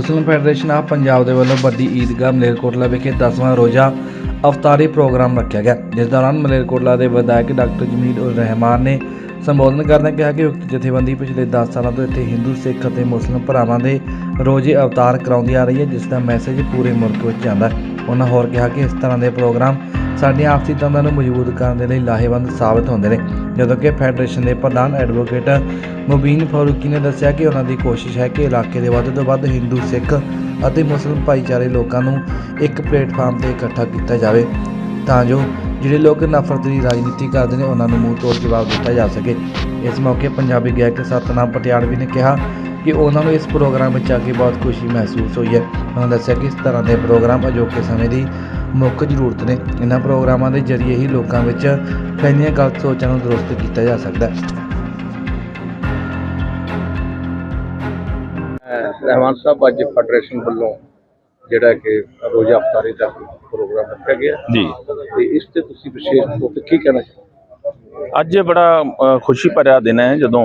Muslim federation of Punjab ਦੇ ਵੱਲੋਂ ਵੱਡੀ ਈਦਗਾਹ ਮਲੇਰਕੋਟਲਾ ਵਿਖੇ 10ਵਾਂ ਰੋਜ਼ਾ ਅਫਤਾਰੀ ਪ੍ਰੋਗਰਾਮ ਰੱਖਿਆ ਗਿਆ। ਜਿਸ ਦੌਰਾਨ ਮਲੇਰਕੋਟਲਾ ਦੇ ਵਿਧਾਇਕ ਡਾਕਟਰ ਜਮੀਲ ਉਰ ਰਹਿਮਾਨ ਨੇ ਸੰਬੋਧਨ ਕਰਦਿਆਂ ਕਿਹਾ ਕਿ ਉਕਤ ਜਥੇਬੰਦੀ ਪਿਛਲੇ 10 ਸਾਲਾਂ ਤੋਂ ਇੱਥੇ ਹਿੰਦੂ, ਸਿੱਖ ਅਤੇ ਮੁਸਲਿਮ ਭਰਾਵਾਂ ਦੇ ਰੋਜ਼ੇ ਅਵਤਾਰ ਕਰਾਉਂਦੀ ਆ ਰਹੀ ਹੈ, ਜਿਸ ਦਾ ਮੈਸੇਜ ਪੂਰੇ ਮੁਲਕ ਵਿੱਚ ਜਾਂਦਾ ਹੈ। ਉਹਨਾਂ ਹੋਰ ਕਿਹਾ ਕਿ ਇਸ ਤਰ੍ਹਾਂ ਦੇ ਪ੍ਰੋਗਰਾਮ ਸਾਡੀਆਂ ਆਪਸੀ ਤੰਦਾਂ ਨੂੰ ਮਜ਼ਬੂਤ ਕਰਨ ਦੇ ਲਈ ਲਾਹੇਵੰਦ ਸਾਬਤ ਹੁੰਦੇ ਨੇ। ਜਦੋਂ ਕਿ ਫੈਡਰੇਸ਼ਨ ਦੇ ਪ੍ਰਧਾਨ ਐਡਵੋਕੇਟ ਮੁਬੀਨ ਫਾਰੂਕੀ ਨੇ ਦੱਸਿਆ ਕਿ ਉਹਨਾਂ ਦੀ ਕੋਸ਼ਿਸ਼ ਹੈ ਕਿ ਇਲਾਕੇ ਦੇ ਵੱਧ ਤੋਂ ਵੱਧ ਹਿੰਦੂ, ਸਿੱਖ ਅਤੇ ਮੁਸਲਿਮ ਭਾਈਚਾਰੇ ਲੋਕਾਂ ਨੂੰ ਇੱਕ ਪਲੇਟਫਾਰਮ ਤੇ ਇਕੱਠਾ ਕੀਤਾ ਜਾਵੇ ਤਾਂ ਜੋ ਜਿਹੜੇ ਲੋਕ ਨਫ਼ਰਤ ਦੀ ਰਾਜਨੀਤੀ ਕਰਦੇ ਨੇ, ਉਹਨਾਂ ਨੂੰ ਮੂੰਹ ਤੋੜ ਜਵਾਬ ਦਿੱਤਾ ਜਾ ਸਕੇ। ਇਸ ਮੌਕੇ ਪੰਜਾਬੀ ਗਾਇਕ ਸਤਨਾਮ ਪਟਿਆਲਵੀ ਨੇ ਕਿਹਾ ਕਿ ਉਹਨਾਂ ਨੂੰ ਇਸ ਪ੍ਰੋਗਰਾਮ ਵਿੱਚ ਆ ਕੇ ਬਹੁਤ ਖੁਸ਼ੀ ਮਹਿਸੂਸ ਹੋਈ ਹੈ। ਉਹਨਾਂ ਦੱਸਿਆ ਕਿ ਇਸ ਤਰ੍ਹਾਂ ਦੇ ਪ੍ਰੋਗਰਾਮ ਅਜੋਕੇ ਸਮੇਂ ਦੀ ਮੁੱਖ ਜ਼ਰੂਰਤ ਨੇ। ਇਹਨਾਂ ਪ੍ਰੋਗਰਾਮਾਂ ਦੇ ਜ਼ਰੀਏ ਹੀ ਲੋਕਾਂ ਵਿੱਚ ਫੈਲੀਆਂ ਗਲਤ ਸੋਚਾਂ ਨੂੰ ਦਰੁਸਤ ਕੀਤਾ ਜਾ ਸਕਦਾ ਹੈ। ਰਹਿਮਾਨ ਸਾਹਿਬ ਅੱਜ ਫੈਡਰੇਸ਼ਨ ਵੱਲੋਂ ਜਿਹੜਾ ਕਿ ਰੋਜ਼ਾ ਅਫਤਾਰੀ ਦਾ ਪ੍ਰੋਗਰਾਮ ਰੱਖਿਆ ਗਿਆ। ਜੀ। ਤੇ ਇਸ ਤੇ ਤੁਸੀਂ ਵਿਸ਼ੇਸ਼ ਤੌਰ ਤੇ ਕੀ ਕਹਿਣਾ ਚਾਹੋਗੇ? ਅੱਜ ਬੜਾ ਖੁਸ਼ੀ ਭਰਿਆ ਦਿਨ ਹੈ ਜਦੋਂ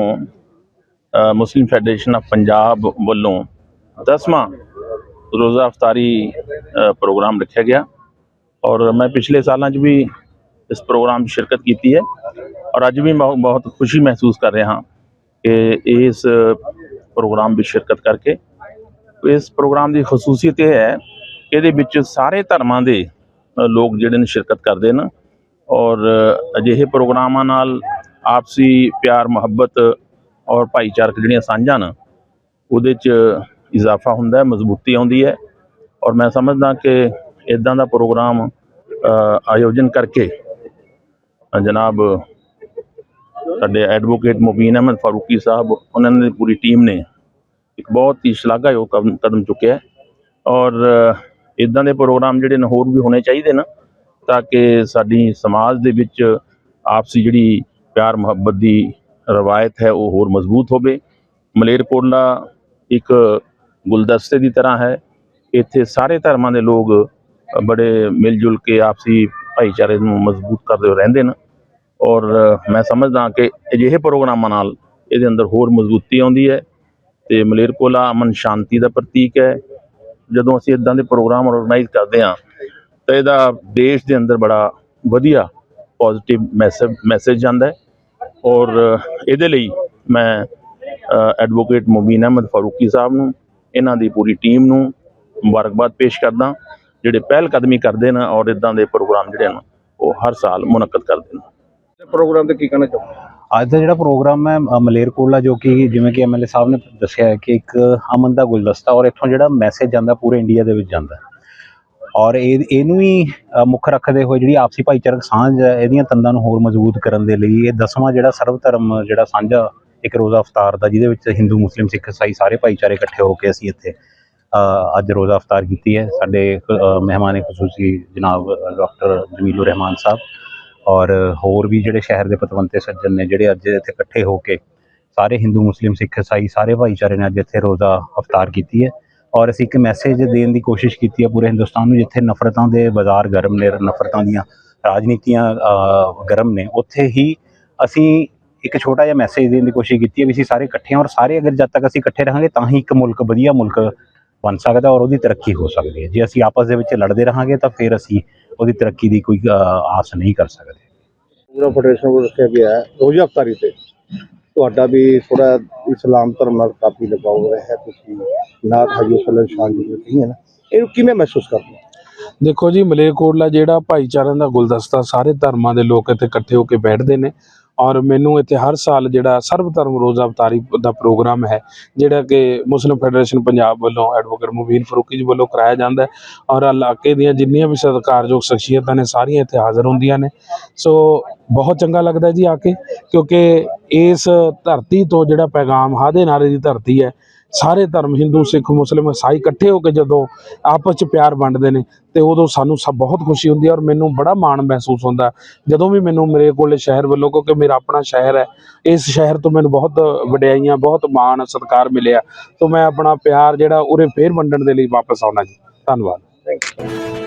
ਮੁਸਲਿਮ ਫੈਡਰੇਸ਼ਨ ਆਫ ਪੰਜਾਬ ਵੱਲੋਂ 10ਵਾਂ ਰੋਜ਼ਾ ਅਫਤਾਰੀ ਪ੍ਰੋਗਰਾਮ ਰੱਖਿਆ ਗਿਆ। ਔਰ ਮੈਂ ਪਿਛਲੇ ਸਾਲਾਂ 'ਚ ਵੀ ਇਸ ਪ੍ਰੋਗਰਾਮ 'ਚ ਸ਼ਿਰਕਤ ਕੀਤੀ ਹੈ ਔਰ ਅੱਜ ਵੀ ਮੈਂ ਬਹੁਤ ਖੁਸ਼ੀ ਮਹਿਸੂਸ ਕਰ ਰਿਹਾ ਹਾਂ ਕਿ ਇਸ ਪ੍ਰੋਗਰਾਮ ਵਿੱਚ ਸ਼ਿਰਕਤ ਕਰਕੇ। ਇਸ ਪ੍ਰੋਗਰਾਮ ਦੀ ਖਸੂਸੀਅਤ ਇਹ ਹੈ ਕਿ ਇਹਦੇ ਵਿੱਚ ਸਾਰੇ ਧਰਮਾਂ ਦੇ ਲੋਕ ਜਿਹੜੇ ਨੇ ਸ਼ਿਰਕਤ ਕਰਦੇ ਨੇ ਔਰ ਅਜਿਹੇ ਪ੍ਰੋਗਰਾਮਾਂ ਨਾਲ ਆਪਸੀ ਪਿਆਰ, ਮੁਹੱਬਤ ਔਰ ਭਾਈਚਾਰਕ ਜਿਹੜੀਆਂ ਸਾਂਝਾਂ ਨੇ, ਉਹਦੇ 'ਚ ਇਜ਼ਾਫਾ ਹੁੰਦਾ ਹੈ, ਮਜ਼ਬੂਤੀ ਆਉਂਦੀ ਹੈ ਔਰ ਮੈਂ ਸਮਝਦਾ ਕਿ ਇਦਾਂ ਦਾ ਪ੍ਰੋਗਰਾਮ ਆਯੋਜਨ ਕਰਕੇ ਜਨਾਬ, ਸਾਡੇ ਐਡਵੋਕੇਟ ਮੁਬੀਨ ਅਹਿਮਦ ਫਾਰੂਕੀ ਸਾਹਿਬ, ਉਹਨਾਂ ਦੀ ਪੂਰੀ ਟੀਮ ਨੇ ਇੱਕ ਬਹੁਤ ਹੀ ਸ਼ਲਾਘਾਯੋਗ ਕਦਮ ਕਦਮ ਚੁੱਕਿਆ ਔਰ ਇਦਾਂ ਦੇ ਪ੍ਰੋਗਰਾਮ ਜਿਹੜੇ ਨੇ ਹੋਰ ਵੀ ਹੋਣੇ ਚਾਹੀਦੇ ਨੇ, ਤਾਂ ਕਿ ਸਾਡੀ ਸਮਾਜ ਦੇ ਵਿੱਚ ਆਪਸੀ ਜਿਹੜੀ ਪਿਆਰ ਮੁਹੱਬਤ ਦੀ ਰਵਾਇਤ ਹੈ, ਉਹ ਹੋਰ ਮਜ਼ਬੂਤ ਹੋਵੇ। ਮਲੇਰਕੋਟਲਾ ਇੱਕ ਗੁਲਦਸਤੇ ਦੀ ਤਰ੍ਹਾਂ ਹੈ। ਇੱਥੇ ਸਾਰੇ ਧਰਮਾਂ ਦੇ ਲੋਕ ਬੜੇ ਮਿਲ ਜੁਲ ਕੇ ਆਪਸੀ ਭਾਈਚਾਰੇ ਨੂੰ ਮਜ਼ਬੂਤ ਕਰਦੇ ਹੋਏ ਰਹਿੰਦੇ ਨੇ। ਔਰ ਮੈਂ ਸਮਝਦਾ ਕਿ ਅਜਿਹੇ ਪ੍ਰੋਗਰਾਮਾਂ ਨਾਲ ਇਹਦੇ ਅੰਦਰ ਹੋਰ ਮਜ਼ਬੂਤੀ ਆਉਂਦੀ ਹੈ ਤੇ ਮਲੇਰਕੋਲਾ ਅਮਨ ਸ਼ਾਂਤੀ ਦਾ ਪ੍ਰਤੀਕ ਹੈ। ਜਦੋਂ ਅਸੀਂ ਇਦਾਂ ਦੇ ਪ੍ਰੋਗਰਾਮ ਆਰਗੇਨਾਈਜ਼ ਕਰਦੇ ਹਾਂ ਤਾਂ ਇਹਦਾ ਦੇਸ਼ ਦੇ ਅੰਦਰ ਬੜਾ ਵਧੀਆ ਪੋਜ਼ਿਟਿਵ ਮੈਸੇਜ ਮੈਸੇਜ ਜਾਂਦਾ ਹੈ। ਔਰ ਇਹਦੇ ਲਈ ਮੈਂ ਐਡਵੋਕੇਟ ਮੁਬੀਨ ਅਹਿਮਦ ਫਾਰੂਕੀ ਸਾਹਿਬ ਨੂੰ, ਇਹਨਾਂ ਦੀ ਪੂਰੀ ਟੀਮ ਨੂੰ ਮੁਬਾਰਕਬਾਦ ਪੇਸ਼ ਕਰਦਾ। ਜਿਹੜੇ ਪਹਿਲ ਕਦਮੀ ਕਰਦੇ ਨੇ ਔਰ ਇਦਾਂ ਦੇ ਪ੍ਰੋਗਰਾਮ ਜਿਹੜੇ ਨੇ ਉਹ ਹਰ ਸਾਲ ਮੁਨੱਕਦ ਕਰਦੇ ਨੇ ਪ੍ਰੋਗਰਾਮ ਤੇ ਕੀ ਕਹਿਣਾ ਚਾਹੋਗੇ ਅੱਜ ਦਾ ਜਿਹੜਾ ਪ੍ਰੋਗਰਾਮ ਹੈ ਮਲੇਰਕੋਟਲਾ ਜੋ ਕਿ ਜਿਵੇਂ ਕਿ ਐਮਐਲਏ ਸਾਹਿਬ ਨੇ ਦੱਸਿਆ ਹੈ ਕਿ ਇੱਕ ਅਮਨ ਦਾ ਗੁਲਦਸਤਾ ਔਰ ਇੱਥੋਂ ਜਿਹੜਾ ਮੈਸੇਜ ਜਾਂਦਾ ਪੂਰੇ ਇੰਡੀਆ ਦੇ ਵਿੱਚ ਜਾਂਦਾ। ਔਰ ਇਹ ਇਹਨੂੰ ਹੀ ਮੁੱਖ ਰੱਖਦੇ ਹੋਏ ਜਿਹੜੀ ਆਪਸੀ ਭਾਈਚਾਰਕ ਸਾਂਝ ਹੈ ਇਹਦੀਆਂ ਤੰਦਾਂ ਨੂੰ ਹੋਰ ਮਜ਼ਬੂਤ ਕਰਨ ਦੇ ਲਈ ਇਹ ਦਸਵਾਂ ਜਿਹੜਾ ਸਰਵ ਧਰਮ ਜਿਹੜਾ ਸਾਂਝਾ ਇੱਕ ਰੋਜ਼ਾ ਅਫਤਾਰ ਦਾ ਜਿਹਦੇ ਵਿੱਚ ਹਿੰਦੂ ਮੁਸਲਿਮ ਸਿੱਖ ਈਸਾਈ ਸਾਰੇ ਭਾਈਚਾਰੇ ਇਕੱਠੇ ਹੋ ਕੇ ਅਸੀਂ ਇੱਥੇ ਅੱਜ ਰੋਜ਼ਾ ਅਫਤਾਰ ਕੀਤੀ ਹੈ। ਸਾਡੇ ਮਹਿਮਾਨ ਖਸੂਸੀ ਜਨਾਬ ਡਾਕਟਰ ਜਮੀਲੁਰ ਰਹਿਮਾਨ ਸਾਹਿਬ ਔਰ ਹੋਰ ਵੀ ਜਿਹੜੇ ਸ਼ਹਿਰ ਦੇ ਪਤਵੰਤੇ ਸੱਜਣ ਨੇ, ਜਿਹੜੇ ਅੱਜ ਇੱਥੇ ਇਕੱਠੇ ਹੋ ਕੇ ਸਾਰੇ ਹਿੰਦੂ, ਮੁਸਲਿਮ, ਸਿੱਖ ਇਸਾਈ ਸਾਰੇ ਭਾਈਚਾਰੇ ਨੇ ਅੱਜ ਇੱਥੇ ਰੋਜ਼ਾ ਅਫਤਾਰ ਕੀਤੀ ਹੈ ਔਰ ਅਸੀਂ ਇੱਕ ਮੈਸੇਜ ਦੇਣ ਦੀ ਕੋਸ਼ਿਸ਼ ਕੀਤੀ ਹੈ ਪੂਰੇ ਹਿੰਦੁਸਤਾਨ ਨੂੰ, ਜਿੱਥੇ ਨਫ਼ਰਤਾਂ ਦੇ ਬਾਜ਼ਾਰ ਗਰਮ ਨੇ, ਨਫ਼ਰਤਾਂ ਦੀਆਂ ਰਾਜਨੀਤੀਆਂ ਗਰਮ ਨੇ, ਉੱਥੇ ਹੀ ਅਸੀਂ ਇੱਕ ਛੋਟਾ ਜਿਹਾ ਮੈਸੇਜ ਦੇਣ ਦੀ ਕੋਸ਼ਿਸ਼ ਕੀਤੀ ਹੈ ਵੀ ਅਸੀਂ ਸਾਰੇ ਇਕੱਠੇ ਹਾਂ ਔਰ ਸਾਰੇ ਅਗਰ ਜਦ ਤੱਕ ਅਸੀਂ ਇਕੱਠੇ ਰਹਾਂਗੇ ਤਾਂ ਹੀ ਇੱਕ ਮੁਲਕ, ਵਧੀਆ ਮੁਲਕ ਬਣ ਸਕਦਾ ਔਰ ਉਹਦੀ ਤਰੱਕੀ ਹੋ ਸਕਦੀ ਹੈ। ਜੇ ਅਸੀਂ ਆਪਸ ਦੇ ਵਿੱਚ ਲੜਦੇ ਰਹਾਂਗੇ ਤਾਂ ਫਿਰ ਅਸੀਂ ਉਹਦੀ ਤਰੱਕੀ ਦੀ ਕੋਈ ਆਸ ਨਹੀਂ ਕਰ ਸਕਦੇ। ਪੂਰਾ ਫੈਡਰੇਸ਼ਨ ਵੱਲੋਂ ਰੱਖਿਆ ਗਿਆ ਹੈ ਰੋਜ਼ਾ ਅਫਤਾਰੀ ਤੇ ਤੁਹਾਡਾ ਵੀ ਥੋੜਾ ਇਸਲਾਮ ਧਰਮ ਨਾਲ ਕਾਫੀ ਲਗਾਓ ਰਿਹਾ ਤੁਸੀਂ ਨਾਥ ਹਜੂ ਸੱਲਨ ਸ਼ਾਨ ਜੀ ਨੇ ਕਹੀ ਹੈ ਨਾ। ਇਹਨੂੰ ਕਿਵੇਂ ਮਹਿਸੂਸ ਕਰਦੇ ਹੋ? ਦੇਖੋ ਜੀ ਮਲੇਰਕੋਟਲਾ ਜਿਹੜਾ ਭਾਈਚਾਰਿਆਂ ਦਾ ਗੁਲਦਸਤਾ ਸਾਰੇ ਧਰਮਾਂ ਦੇ ਲੋਕ ਇੱਥੇ ਇਕੱਠੇ ਹੋ ਕੇ ਬੈਠਦੇ ਨੇ। ਔਰ ਮੈਨੂੰ ਇੱਥੇ ਹਰ ਸਾਲ ਜਿਹੜਾ ਸਰਬ ਧਰਮ ਰੋਜ਼ਾ ਅਵਤਾਰੀ ਦਾ ਪ੍ਰੋਗਰਾਮ ਹੈ, ਜਿਹੜਾ ਕਿ ਮੁਸਲਿਮ ਫੈਡਰੇਸ਼ਨ ਪੰਜਾਬ ਵੱਲੋਂ ਐਡਵੋਕੇਟ ਮੁਬੀਨ ਫਰੂਕੀ ਜੀ ਵੱਲੋਂ ਕਰਾਇਆ ਜਾਂਦਾ ਹੈ ਔਰ ਇਲਾਕੇ ਦੀਆਂ ਜਿੰਨੀਆਂ ਵੀ ਸਤਿਕਾਰਯੋਗ ਸ਼ਖਸੀਅਤਾਂ ਨੇ ਸਾਰੀਆਂ ਇੱਥੇ ਹਾਜ਼ਰ ਹੁੰਦੀਆਂ ਨੇ। ਸੋ ਬਹੁਤ ਚੰਗਾ ਲੱਗਦਾ ਜੀ ਆ ਕੇ, ਕਿਉਂਕਿ ਇਸ ਧਰਤੀ ਤੋਂ ਜਿਹੜਾ ਪੈਗਾਮ ਹਾਦੇ ਨਾਰੇ ਦੀ ਧਰਤੀ ਹੈ ਸਾਰੇ ਧਰਮ ਹਿੰਦੂ ਸਿੱਖ ਮੁਸਲਿਮ ਈਸਾਈ ਇਕੱਠੇ ਹੋ ਕੇ ਜਦੋਂ ਆਪਸ 'ਚ ਪਿਆਰ ਵੰਡਦੇ ਨੇ, ਤੇ ਉਦੋਂ ਸਾਨੂੰ ਸਭ ਬਹੁਤ ਖੁਸ਼ੀ ਹੁੰਦੀ ਹੈ ਔਰ ਮੈਨੂੰ ਬੜਾ ਮਾਣ ਮਹਿਸੂਸ ਹੁੰਦਾ ਜਦੋਂ ਵੀ ਮੈਨੂੰ ਮੇਰੇ ਕੋਲੇ ਸ਼ਹਿਰ ਵੱਲੋਂ, ਕਿਉਂਕਿ ਮੇਰਾ ਆਪਣਾ ਸ਼ਹਿਰ ਹੈ, ਇਸ ਸ਼ਹਿਰ ਤੋਂ ਮੈਨੂੰ ਬਹੁਤ ਵਡਿਆਈਆਂ, ਬਹੁਤ ਮਾਣ, ਸਤਿਕਾਰ ਮਿਲਿਆ। ਤੋਂ ਮੈਂ ਆਪਣਾ ਪਿਆਰ ਜਿਹੜਾ, ਉਰੇ ਫੇਰ ਵੰਡਣ ਦੇ ਲਈ ਵਾਪਸ ਆਉਣਾ ਜੀ। ਧੰਨਵਾਦ। Thank you